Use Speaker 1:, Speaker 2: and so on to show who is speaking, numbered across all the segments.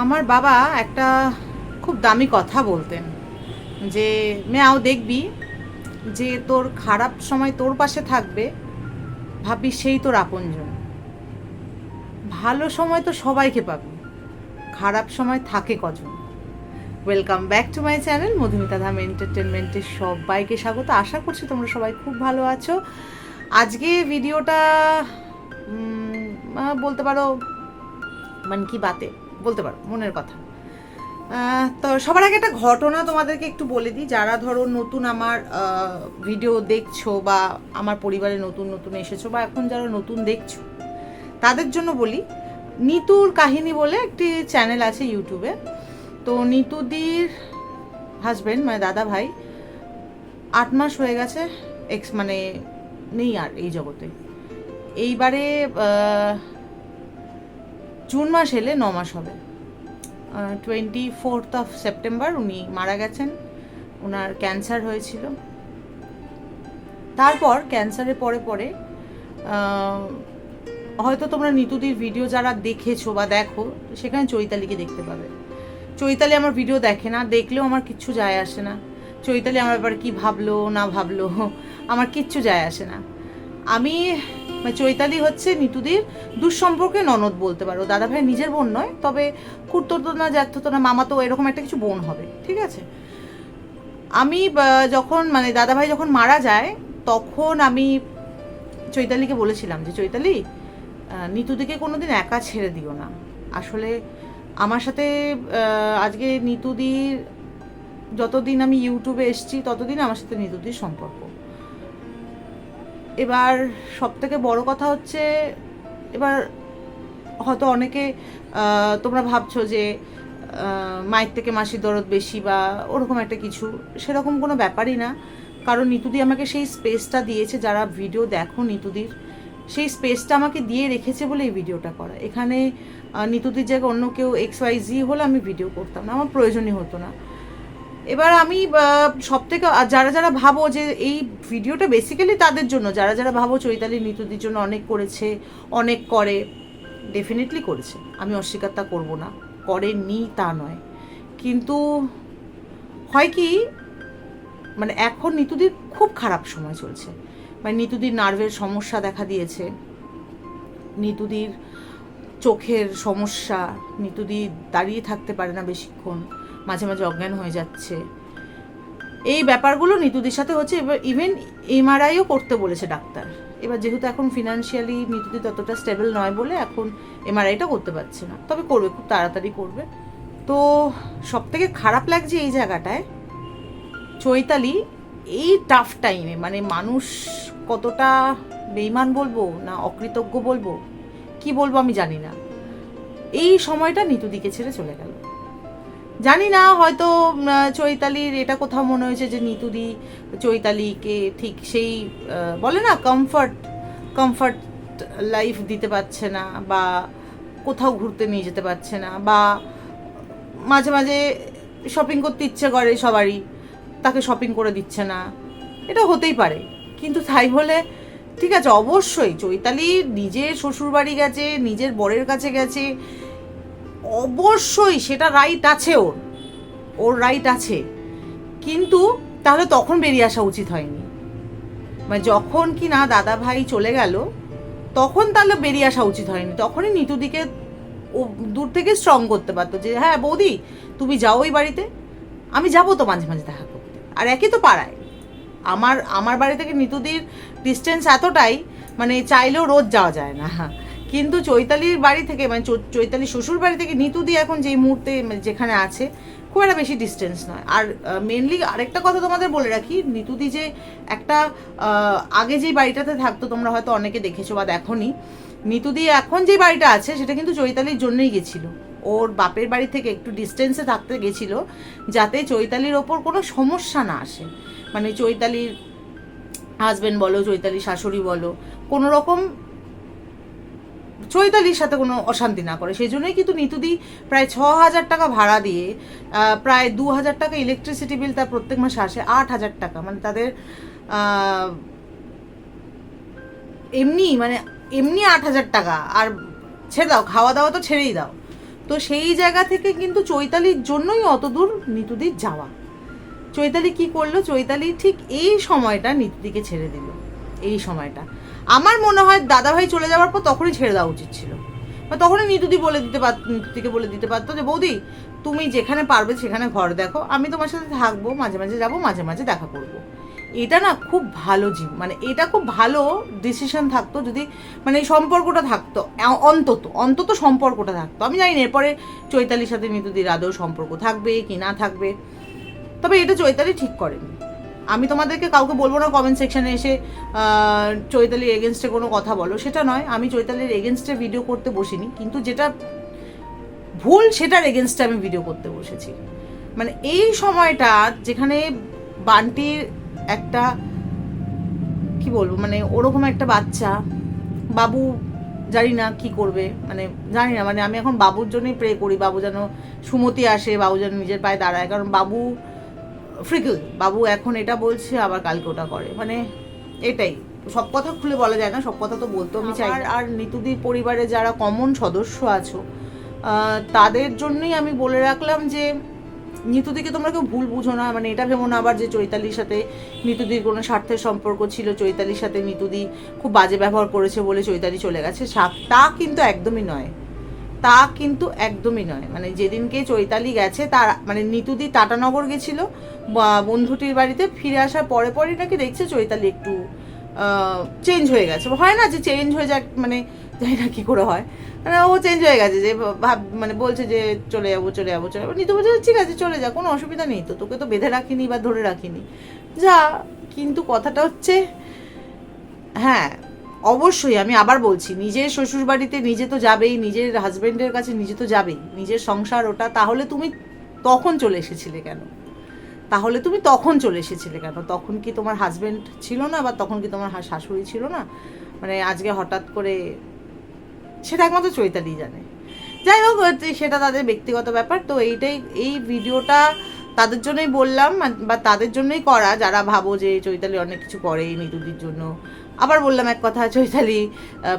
Speaker 1: আমার বাবা একটা খুব দামি কথা বলতেন যে, মেয়াও দেখবি যে, তোর খারাপ সময় তোর পাশে থাকবে ভাবি সেই তোর আপনজন। ভালো সময় তো সবাইকে পাবি, খারাপ সময় থাকে কজন? Welcome back to my channel Madhumita Dham এন্টারটেনমেন্টের সবাইকে স্বাগত। আশা করছি তোমরা সবাই খুব ভালো আছো। আজকে ভিডিওটা বলতে পারো মানে কি বাতে। বলতে পারো, মনের কথা। তো সবার আগে একটা ঘটনা তোমাদেরকে একটু বলে দিই। যারা ধরো নতুন আমার ভিডিও দেখছ বা আমার পরিবারে নতুন নতুন এসেছ বা এখন যারা নতুন দেখছ, তাদের জন্য বলি, নিতুর কাহিনী বলে একটি চ্যানেল আছে ইউটিউবে তো নিতুদির হাজবেন্ড মানে দাদা ভাই, আট মাস হয়ে গেছে এক্স মানে নেই আর এই জগতে। এইবারে জুন মাস এলে ন মাস হবে। টোয়েন্টি ফোর্থ অফ সেপ্টেম্বর উনি মারা গেছেন। ওনার ক্যান্সার হয়েছিল। তারপর ক্যান্সারের পরে পরে হয়তো তোমরা নিতুদির ভিডিও যারা দেখেছ বা দেখো, সেখানে চৈতালিকে দেখতে পাবে। চৈতালি আমার ভিডিও দেখে না, দেখলেও আমার কিচ্ছু যায় আসে না। চৈতালি আমার ব্যাপারে কী ভাবলো, না ভাবলো, আমার কিচ্ছু যায় আসে না। আমি মানে চৈতালি হচ্ছে নিতুদির দুঃসম্পর্কে ননদ বলতে পারো। দাদা ভাই নিজের বোন নয়, তবে খুঁড়তো তো না জ্যাঠতো না মামা তো এরকম একটা কিছু বোন হবে, ঠিক আছে? আমি যখন মানে দাদা ভাই যখন মারা যায়, তখন আমি চৈতালিকে বলেছিলাম যে, চৈতালি নিতুদিকে কোনো দিন একা ছেড়ে দিও না। আসলে আমার সাথে আজকে নিতুদির যতদিন আমি ইউটিউবে এসছি, ততদিন আমার সাথে নিতুদির সম্পর্ক। এবার সব থেকে বড় কথা হচ্ছে, এবার হয়তো অনেকে তোমরা ভাবছ যে মায়ের থেকে মাসির দরদ বেশি বা ওরকম একটা কিছু, সেরকম কোনো ব্যাপারই না। কারণ নিতুদি আমাকে সেই স্পেসটা দিয়েছে, যারা ভিডিও দেখো নিতুদির, সেই স্পেসটা আমাকে দিয়ে রেখেছে বলে এই ভিডিওটা করা। এখানে নিতুদির জায়গায় অন্য কেউ এক্স ওয়াই জি হলে আমি ভিডিও করতাম না, আমার প্রয়োজনই হতো না। এবার আমি সব থেকে যারা যারা ভাবো যে এই ভিডিওটা বেসিক্যালি তাদের জন্য, যারা যারা ভাবো চৈতালি নিতুদির জন্য অনেক করেছে, অনেক করে ডেফিনেটলি করেছে। আমি অস্বীকার তা করব না। করেনি তা নয়। কিন্তু হয় কি মানে এখন নিতুদির খুব খারাপ সময় চলছে। মানে নিতুদির নার্ভের সমস্যা দেখা দিয়েছে। নিতুদির চোখের সমস্যা নিতুদি দাঁড়িয়ে থাকতে পারে না বেশিক্ষণ। মাঝে মাঝে অজ্ঞান হয়ে যাচ্ছে। এই ব্যাপারগুলো নিতুদির সাথে হচ্ছে, এবার ইভেন এমআরআইও করতে বলেছে ডাক্তার। এবার যেহেতু এখন ফিনান্সিয়ালি নিতুদি ততটা স্টেবল নয় বলে এখন এমআরআইটা করতে পারছে না। তবে করবে, খুব তাড়াতাড়ি করবে। তো সব থেকে খারাপ লাগছে এই জায়গাটায়, চৈতালি এই টাফ টাইমে মানে মানুষ কতটা বেইমান বলব না অকৃতজ্ঞ বলব, কি বলব আমি জানি না। এই সময়টা নিতুদিকে ছেড়ে চলে গেল। জানি না, হয়তো চৈতালির, এটা কোথাও মনে হয়েছে যে নিতুদি চৈতালিকে ঠিক সেই বলে না কমফর্ট কমফর্ট লাইফ দিতে পারছে না বা কোথাও ঘুরতে নিয়ে যেতে পারছে না বা মাঝে মাঝে শপিং করতে ইচ্ছে করে সবারই, তাকে শপিং করে দিচ্ছে না, এটা হতেই পারে। কিন্তু তাই বলে, ঠিক আছে, অবশ্যই চৈতালি নিজের শ্বশুরবাড়ি গেছে, নিজের বরের কাছে গেছে অবশ্যই সেটা রাইট আছে ওর। ওর রাইট আছে। কিন্তু তাহলে তখন বেরিয়ে আসা উচিত হয়নি। মানে যখন কি না দাদা ভাই চলে গেল, তখন তাহলে বেরিয়ে আসা উচিত হয়নি। তখনই নিতুদিকে ও দূর থেকে স্ট্রং করতে পারতো যে হ্যাঁ বৌদি, তুমি যাও ওই বাড়িতে। আমি যাব তো মাঝে মাঝে দেখা করতে। আর একই তো পাড়ায়। আমার আমার বাড়ি থেকে নিতুদির ডিস্টেন্স এতটাই মানে চাইলেও রোজ যাওয়া যায় না। কিন্তু চৈতালির বাড়ি থেকে মানে চৈ- চৈতালির শ্বশুর বাড়ি থেকে নিতুদি এখন যেই মুহূর্তে মানে যেখানে আছে, খুব একটা বেশি ডিস্টেন্স নয়। আর মেনলি আরেকটা কথা তোমাদের বলে রাখি, নিতুদি যে একটা আগে যেই বাড়িটাতে থাকতো, তোমরা হয়তো অনেকে দেখেছ বা দেখোনি, নিতুদি এখন যে বাড়িটা আছে, সেটা কিন্তু চৈতালির জন্যই গেছিল। ওর বাপের বাড়ি থেকে একটু ডিস্টেন্সে থাকতে গেছিল, যাতে চৈতালির ওপর কোনো সমস্যা না আসে। মানে চৈতালির হাজবেন্ড বলো, চৈতালির শাশুড়ি বলো, কোনো রকম চৈতালির সাথে কোনো অশান্তি না করে। সেই জন্যই কিন্তু নিতুদি প্রায় ছ হাজার টাকা ভাড়া দিয়ে প্রায় দু হাজার টাকা ইলেকট্রিসিটি বিল তার প্রত্যেক মাসে আসে আট হাজার টাকা। মানে তাদের এমনি মানে এমনি আট হাজার টাকা। আর ছেড়ে দাও, খাওয়া দাওয়া তো ছেড়েই দাও। তো সেই জায়গা থেকে কিন্তু চৈতালির জন্যই অত দূর নিতুদির যাওয়া। চৈতালি কি করল? চৈতালি ঠিক এই সময়টা নিতুদিকে ছেড়ে দিল। এই সময়টা। আমার মনে হয় দাদাভাই চলে যাওয়ার পর তখনই ছেড়ে দেওয়া উচিত ছিল। বা তখনই নিতুদি বলে দিতে পার, নিতুদিকে বলে দিতে পারতো যে, বৌদি, তুমি যেখানে পারবে সেখানে ঘর দেখো। আমি তোমার সাথে থাকব, মাঝে মাঝে যাব, মাঝে মাঝে দেখা করব। এটা না খুব ভালো জিম মানে এটা খুব ভালো ডিসিশন থাকতো যদি মানে এই সম্পর্কটা থাকতো। অন্তত অন্তত সম্পর্কটা থাকতো। আমি জানি না, এরপরে চৈতালির সাথে নিতুদির আদৌ সম্পর্ক থাকবে কি না থাকবে। তবে এটা চৈতালি ঠিক করেনি। আমি তোমাদেরকে কাউকে বলব না কমেন্ট সেকশানে এসে চৈতালির এগেনস্টে কোনো কথা বলো। সেটা নয়, আমি চৈতালির এগেনস্টে ভিডিও করতে বসিনি, কিন্তু যেটা ভুল সেটার এগেনস্টে আমি ভিডিও করতে বসেছি। মানে এই সময়টা যেখানে বান্টির একটা, কি বলব মানে ওরকম একটা বাচ্চা, বাবু জানি না কি করবে মানে জানি না মানে আমি এখন বাবুর জন্যই প্রে করি, বাবু যেন সুমতি আসে, বাবু যেন নিজের পায়ে দাঁড়ায়, কারণ বাবু ফ্রিকল বাবু এখন এটা বলছে আবার কালকে ওটা করে। মানে এটাই। সব কথা খুলে বলা যায় না সব কথা তো বলতে আমি চাই আর নিতুদির পরিবারে যারা কমন সদস্য আছো তাদের জন্যই আমি বলে রাখলাম যে নিতুদিকে তোমরা কেউ ভুল বুঝো না। মানে এটা ভেবো না আবার যে চৈতালির সাথে নিতুদির কোনো স্বার্থের সম্পর্ক ছিল চৈতালির সাথে নিতুদি খুব বাজে ব্যবহার করেছে বলে চৈতালি চলে গেছে। তা কিন্তু একদমই নয়। তা কিন্তু একদমই নয়। মানে যেদিনকে চৈতালি গেছে, তার মানে নিতুদি টাটানগর গেছিল বন্ধুটির বাড়িতে ফিরে আসার পরে পরই নাকি দেখছে চৈতালি একটু চেঞ্জ হয়ে গেছে। হয় না যে চেঞ্জ হয়ে যাক মানে জানি না কি করে হয়। মানে ও চেঞ্জ হয়ে গেছে যে ভাব মানে বলছে যে চলে যাব চলে যাব চলে যাব। নিতু বলছে ঠিক আছে, চলে যা, কোনো অসুবিধা নেই তো, তোকে তো বেঁধে রাখিনি বা ধরে রাখিনি। যা, কিন্তু কথাটা হচ্ছে হ্যাঁ অবশ্যই আমি আবার বলছি, নিজের শ্বশুর বাড়িতে নিজে তো যাবেই, নিজের হাজবেন্ডের কাছে নিজে তো যাবেই, নিজের সংসার ওটা, তাহলে তুমি তখন চলে এসেছিলে কেন? তাহলে তুমি তখন চলে এসেছিলে কেন? তখন কি তোমার হাজবেন্ড ছিল না বা তখন কি তোমার শাশুড়ি ছিল না? মানে আজকে হঠাৎ করে, সেটা একমাত্র চৈতালি জানে। যাই হোক সেটা তাদের ব্যক্তিগত ব্যাপার, তো এইটাই, এই ভিডিওটা তাদের জন্যই বললাম, বা তাদের জন্যই করা, যারা ভাবো যে চৈতালি অনেক কিছু করে নিতুদির জন্য আবার বললাম এক কথা, চৈতালি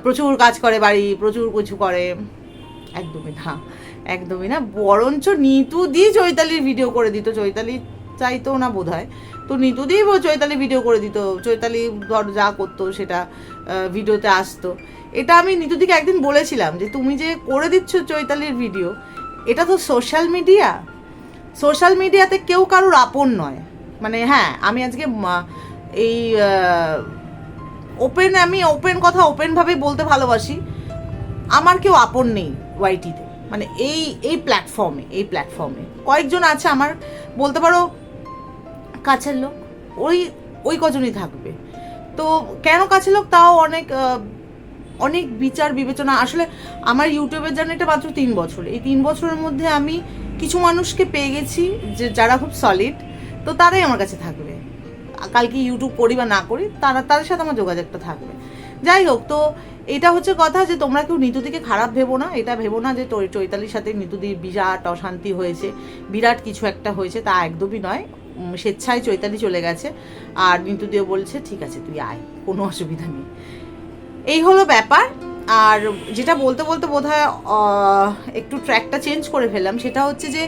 Speaker 1: প্রচুর কাজ করে বাড়ি, প্রচুর কিছু করে। একদমই না একদমই না। বরঞ্চ নিতু দিয়ে চৈতালির ভিডিও করে দিত। চৈতালি চাইতো না বোধ হয়। তো নিতু দিয়েই ও চৈতালি ভিডিও করে দিত। চৈতালি ধর যা করতো সেটা ভিডিওতে আসতো। এটা আমি নিতুদিকে একদিন বলেছিলাম যে, তুমি যে করে দিচ্ছ চৈতালির ভিডিও এটা তো সোশ্যাল মিডিয়া সোশ্যাল মিডিয়াতে কেউ কারোর আপন নয়। মানে হ্যাঁ আমি আজকে এই ওপেন আমি ওপেন কথা ওপেনভাবে বলতে ভালোবাসি। আমার কেউ আপন নেই ওয়াইটিতে মানে এই এই প্ল্যাটফর্মে এই প্ল্যাটফর্মে কয়েকজন আছে আমার, বলতে পারো, কাছের লোক, ওই ওই কজনই থাকবে। তো কেন কাছের লোক? তাও অনেক অনেক বিচার, বিবেচনা। আসলে আমার ইউটিউবের জার্নিটা মাত্র তিন বছর। এই তিন বছরের মধ্যে আমি কিছু মানুষকে পেয়ে গেছি যে, যারা খুব সলিড তো তারাই আমার কাছে থাকবে। কালকে ইউটিউব করি বা না করি, তারা, তাদের সাথে আমার যোগাযোগটা থাকবে। যাই হোক, তো এটা হচ্ছে কথা যে তোমরা কেউ নিতুদিকে খারাপ ভেবো না, এটা ভেবো না যে চৈতালির সাথে নিতুদির বিরাট অশান্তি হয়েছে, বিরাট কিছু একটা হয়েছে, তা একদমই নয়। স্বেচ্ছায় চৈতালি চলে গেছে, আর নিতুদিও বলছে, ঠিক আছে, তুই আয়, কোনো অসুবিধা নেই। এই হলো ব্যাপার, আর যেটা বলতে বলতে বোধ একটু ট্র্যাকটা চেঞ্জ করে ফেললাম, সেটা হচ্ছে যে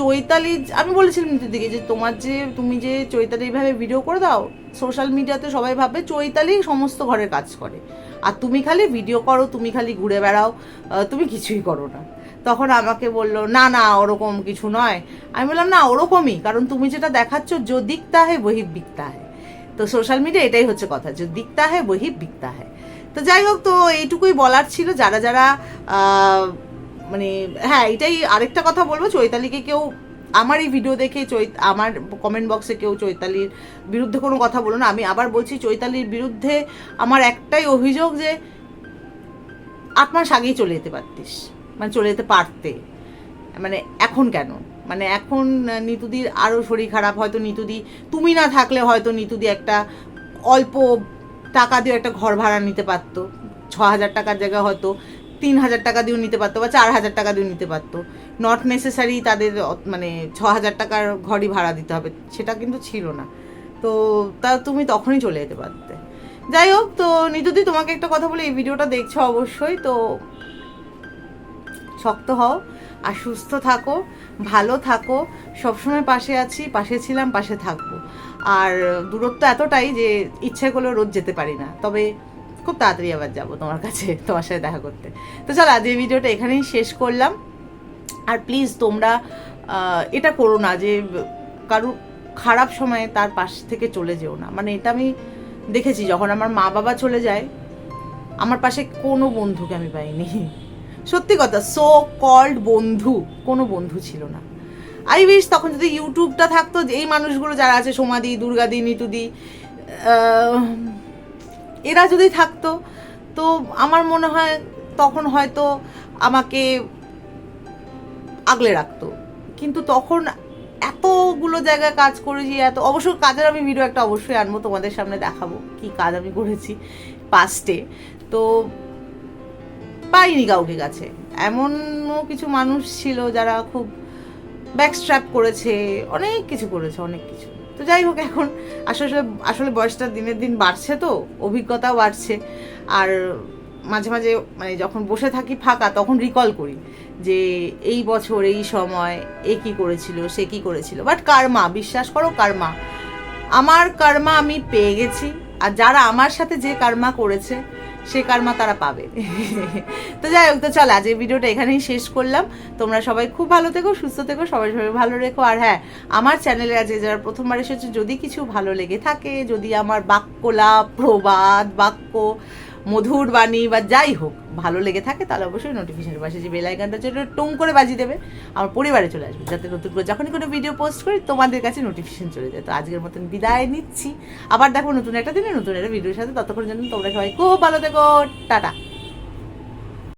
Speaker 1: চৈতালি, আমি বলেছিলাম দিকে যে তোমার যে, তুমি যে চৈতালি এইভাবে ভিডিও করে দাও সোশ্যাল মিডিয়াতে সবাই ভাবে চৈতালি সমস্ত ঘরের কাজ করে। আর তুমি খালি ভিডিও করো, তুমি খালি ঘুরে বেড়াও তুমি কিছুই করো না। তখন আমাকে বলল, না না, ওরকম কিছু নয়। আমি বললাম, না, ওরকমই, কারণ তুমি যেটা দেখাচ্ছ যো দিকতা হয় বহি বিকতা হয় তো সোশ্যাল মিডিয়া এটাই হচ্ছে কথা, যে দিকতা হয় বহি বিকতা হয় তো যাই হোক, তো এইটুকুই বলার ছিল। যারা যারা মানে হ্যাঁ এটাই আরেকটা কথা বলব, চৈতালিকে কেউ, আমার এই ভিডিও দেখে চৈ আমার কমেন্ট বক্সে কেউ চৈতালির বিরুদ্ধে কোনো কথা বলো না। আমি আবার বলছি, চৈতালির বিরুদ্ধে আমার একটাই অভিযোগ যে, আট মাস আগেই চলে যেতে পারতিস। মানে চলে যেতে পারতে। মানে এখন কেন? মানে এখন নিতুদির আরও শরীর খারাপ। হয়তো নিতুদি, তুমি না থাকলে হয়তো নিতুদি একটা অল্প টাকা দিয়ে একটা ঘর ভাড়া নিতে পারতো। ছ হাজার টাকার জায়গায় হয়তো তিন হাজার টাকা দিয়েও নিতে পারতো বা চার হাজার টাকা দিয়েও নিতে পারতো। নট নেসেসারি তাদের মানে ছ হাজার টাকার ঘরই ভাড়া দিতে হবে, সেটা কিন্তু ছিল না। তো তা তুমি তখনই চলে যেতে পারতে। যাই হোক, তো নিতুদি, তোমাকে একটা কথা বলে, এই ভিডিওটা দেখছ অবশ্যই, তো শক্ত হও আর সুস্থ থাকো, ভালো থাকো, সবসময় পাশে আছি, পাশে ছিলাম, পাশে থাকব। আর দূরত্ব এতটাই যে ইচ্ছে করলেও রোজ যেতে পারি না। তবে খুব তাড়াতাড়ি আবার যাব তোমার কাছে, তোমার সাথে দেখা করতে। তো চলো আজ এই ভিডিওটা এখানেই শেষ করলাম। আর প্লিজ তোমরা এটা করো না যে, কারু খারাপ সময়ে তার পাশ থেকে চলে যেও না। মানে এটা আমি দেখেছি, যখন আমার মা বাবা চলে যায়, আমার পাশে কোনো বন্ধুকে আমি পাইনি। সত্যি কথা সো কল্ড বন্ধু, কোনো বন্ধু ছিল না। আই উইশ তখন যদি ইউটিউবটা থাকতো, যে এই মানুষগুলো যারা আছে, সোমাদি, দুর্গাদি, নিতুদি এরা যদি থাকতো, তো আমার মনে হয় তখন হয়তো আমাকে আগলে রাখতো। কিন্তু তখন এতগুলো জায়গায় কাজ করেছি, এত অবশ্য কাজের আমি ভিডিও একটা অবশ্যই আনব, তোমাদের সামনে দেখাবো কি কাজ আমি করেছি পাস্টে তো পাইনি কাউকে কাছে। এমনও কিছু মানুষ ছিল যারা খুব ব্যাকস্ট্র্যাপ করেছে, অনেক কিছু করেছে, অনেক কিছু। তো যাই হোক, এখন আসলে আসলে বয়সটা দিনের দিন বাড়ছে তো, অভিজ্ঞতাও বাড়ছে। আর মাঝে মাঝে মানে যখন বসে থাকি ফাঁকা, তখন রিকল করি যে এই বছর, এই সময় এ কি করেছিল, সে কি করেছিল। বাট কার্মা বিশ্বাস করো কার্মা আমার কার্মা আমি পেয়ে গেছি। আর যারা আমার সাথে যে কার্মা করেছে সে কার্মা তারা পাবে। তো যাই হোক, তো চল, আজ এই ভিডিওটা এখানেই শেষ করলাম। তোমরা সবাই খুব ভালো থেকো, সুস্থ থেকো, সবাই সবাই ভালো রেখো। আর হ্যাঁ আমার চ্যানেলে আজকে যারা প্রথমবার এসেছে, যদি কিছু ভালো লেগে থাকে, যদি আমার বাক্যলাপ প্রবাদ, বাক্য মধুর বাণী বা যাই হোক, ভালো লেগে থাকে, তাহলে অবশ্যই নোটিফিকেশনের পাশে যে বেল আইকনটা চলে টুং করে বাজিয়ে দেবে, আমার পরিবারে চলে আসবে, যাতে নতুন করে যখনই কোনো ভিডিও পোস্ট করি, তোমাদের কাছে নোটিফিকেশন চলে যায়। তো আজকের মতন বিদায় নিচ্ছি। আবার দেখো নতুন একটা দিনে নতুন একটা ভিডিওর সাথে ততক্ষণ জন্য তোমরা সবাই খুব ভালো থেকো। টাটা।